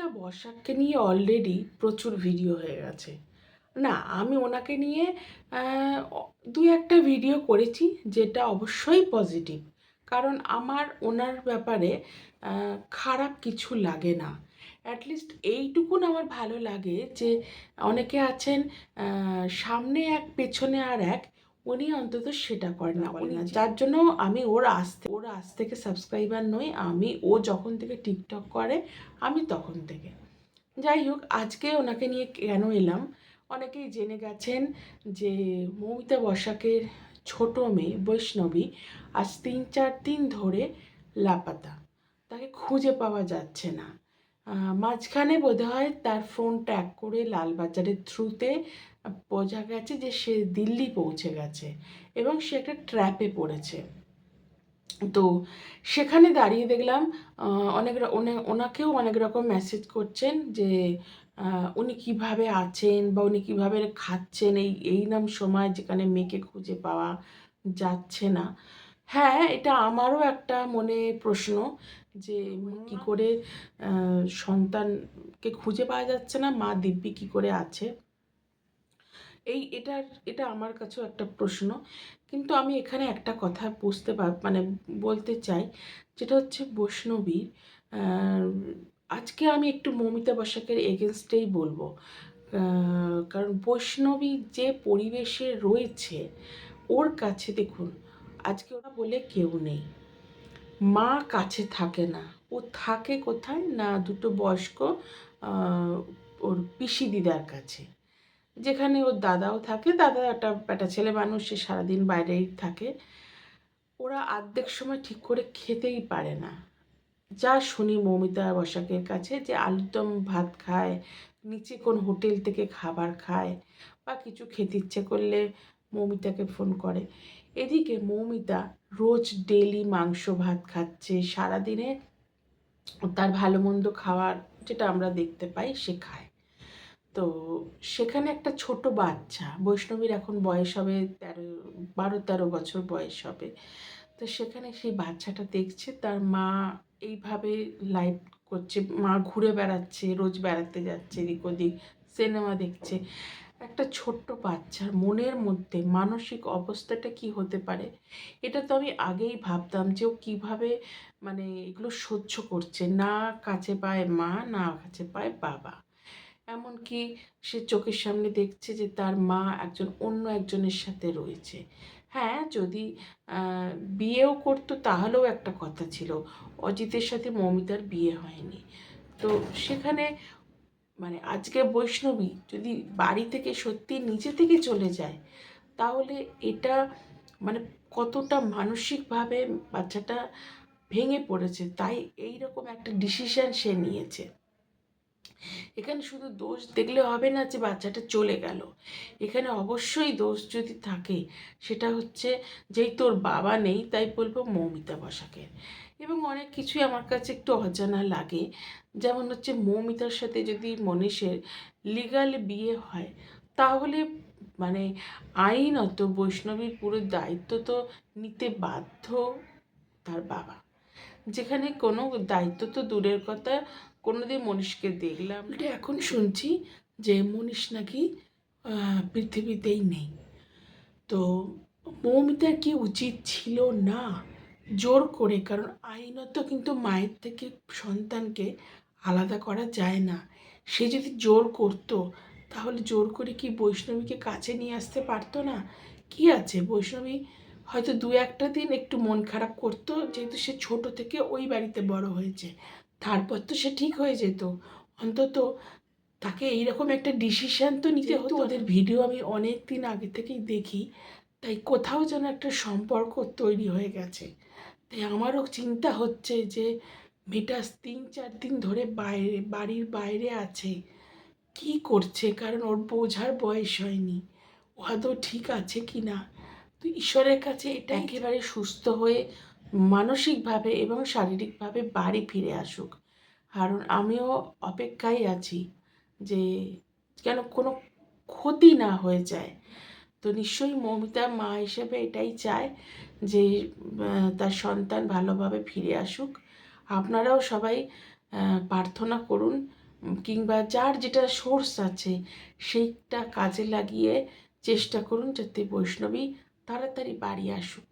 মৌমিতা বসাককে নিয়ে অলরেডি প্রচুর ভিডিও হয়ে গেছে। না আমি ওনাকে নিয়ে আহ, অ- দু একটা ভিডিও করেছি যেটা অবশ্যই পজিটিভ কারণ আমার ওনার ব্যাপারে খারাপ কিছু লাগে না। অ্যাটলিস্ট এইটুকুন আমার ভালো লাগে যে অনেকে আছেন সামনে এক পেছনে আর এক উনি অন্তত সেটা করেন না বলেন। না যার জন্য আমি ওর আজ থে- ওর আজ থেকে সাবস্ক্রাইবার নই আমি ও যখন থেকে টিকটক করে আমি তখন থেকে। যাই হোক আজকে ওনাকে নিয়ে কেন এলাম? অনেকেই জেনে গেছেন যে মৌমিতা বসাকের ছোট মেয়ে বৈষ্ণবী আজ তিন চার দিন ধরে লাপাতা। তাকে খুঁজে পাওয়া যাচ্ছে না। মাঝখানে বোধহয় তার ফোন ট্র্যাক করে লালবাজারের থ্রুতে বোঝা গেছে যে সে দিল্লি পৌঁছে গেছে এবং সে একটা ট্র্যাপে পড়েছে। তো সেখানে দাঁড়িয়ে দেখলাম অনেক র- ওনাকেও অনেক রকম মেসেজ করছেন যে উনি কীভাবে আছেন বা উনি কীভাবে খাচ্ছেন, এই এই নাম সময় যেখানে মেয়েকে খুঁজে পাওয়া যাচ্ছে না। হ্যাঁ এটা আমারও একটা মনে প্রশ্ন যে কি করে সন্তানকে খুঁজে পাওয়া যাচ্ছে না মা দিব্যি কি করে আছে? এই এটার এটা আমার কাছেও একটা প্রশ্ন। কিন্তু আমি এখানে একটা কথা বুঝতে পার মানে বলতে চাই যেটা হচ্ছে বৈষ্ণবীর আজকে আমি একটু মমিতা বসাকের এগেনস্টেই বলব। কারণ বৈষ্ণবী যে পরিবেশে রয়েছে ওর কাছে দেখুন আজকে ওরা বলে কেউ নেই। মা কাছে থাকে না। ও থাকে কোথায়? না, দুটো বয়স্ক ওর পিসি দিদার কাছে। যেখানে ওর দাদাও থাকে, দাদা একটা একটা ছেলে মানুষ, সে সারাদিন বাইরেই থাকে। ওরা আর্ধেক সময় ঠিক করে খেতেই পারে না। যা শুনি মৌমিতা বসাকের কাছে যে আলুরদম ভাত খায়, নিচে কোন হোটেল থেকে খাবার খায়, বা কিছু খেতে ইচ্ছে করলে মৌমিতাকে ফোন করে। এদিকে মৌমিতা রোজ ডেলি মাংস ভাত খাচ্ছে, সারাদিনে তার ভালো মন্দ খাওয়ার যেটা আমরা দেখতে পাই সে খায়। তো সেখানে একটা ছোট বাচ্চা, বৈষ্ণবীর এখন বয়স হবে তেরো, বারো, তেরো বছর বয়স হবে। তো সেখানে সেই বাচ্চাটা দেখছে, তার মা এইভাবে লাইভ করছে, মা ঘুরে বেড়াচ্ছে, রোজ বেড়াতে যাচ্ছে, এদিক ওদিক সিনেমা দেখছে। একটা ছোট্ট বাচ্চার মনের মধ্যে মানসিক অবস্থাটা কি হতে পারে? এটা তো আমি আগেই ভাবতাম যে ও কীভাবে মানে এগুলো সহ্য করছে। না কাছে পায় মা, না কাছে পায় বাবা। এমনকি সে চোখের সামনে দেখছে যে তার মা একজন অন্য একজনের সাথে রয়েছে। হ্যাঁ যদি বিয়েও করতো তাহলেও একটা কথা ছিল। অজিতের সাথে মমিতার বিয়ে হয়নি। তো সেখানে মানে আজকে বৈষ্ণবী যদি বাড়ি থেকে সত্যি নিজে থেকে চলে যায়, তাহলে এটা মানে কতটা মানসিকভাবে বাচ্চাটা ভেঙে পড়েছে, তাই এই রকম একটা ডিসিশান সে নিয়েছে। এখানে শুধু দোষ দেখলে হবে না যে বাচ্চাটা চলে গেল। এখানে অবশ্যই দোষ যদি থাকে, সেটা হচ্ছে যেই তোর বাবা নেই, তাই বলব মৌমিতা বসাকের। এবং অনেক কিছুই আমার কাছে একটু অজানা লাগে। যেমন হচ্ছে মৌমিতার সাথে যদি মনীষের লিগাল বিয়ে হয়, তাহলে মানে আইনত বৈষ্ণবীর পুরো দায়িত্ব তো নিতে বাধ্য তার বাবা। যেখানে কোনো দায়িত্ব তো দূরের কথা, কোনোদিন মনীষকে দেখলাম এটা এখন শুনছি যে মনীষ নাকি পৃথিবীতেই নেই। তো মৌমিতার কি উচিত ছিল না? জোর করে, কারণ আইনত কিন্তু মায়ের থেকে সন্তানকে আলাদা করা যায় না। সে যদি জোর করতো, তাহলে জোর করে কি বৈষ্ণবীকে কাছে নিয়ে আসতে পারতো না? কি আছে? বৈষ্ণবী হয়তো দু একটা দিন একটু মন খারাপ করতো যেহেতু সে ছোট থেকে ওই বাড়িতে বড় হয়েছে। তারপর তো সে ঠিক হয়ে যেত। অন্তত তাকে এইরকম একটা ডিসিশন তো নিতে হতো ওদের ভিডিও আমি অনেক দিন আগে থেকেই দেখি তাই কোথাও যেন একটা সম্পর্ক তৈরি হয়ে গেছে। তাই আমারও চিন্তা হচ্ছে যে মেয়েটা তিন চার দিন ধরে বাইরে বাড়ির বাইরে আছে। কি করছে? কারণ ওর বোঝার বয়স হয়নি। ও আদৌ ঠিক আছে কি না তো ঈশ্বরের কাছে এটা একেবারে সুস্থ হয়ে মানসিকভাবে এবং শারীরিকভাবে বাড়ি ফিরে আসুক। কারণ আমিও অপেক্ষায় আছি যে কেন কোনো ক্ষতি না হয়ে যায়। তো নিশ্চয়ই মমিতা মা হিসেবে এটাই চায় যে তার সন্তান ভালোভাবে ফিরে আসুক। আপনারাও সবাই প্রার্থনা করুন কিংবা যার যেটা সোর্স আছে সেইটা কাজে লাগিয়ে চেষ্টা করুন যাতে বৈষ্ণবী তাড়াতাড়ি বাড়ি আসুক।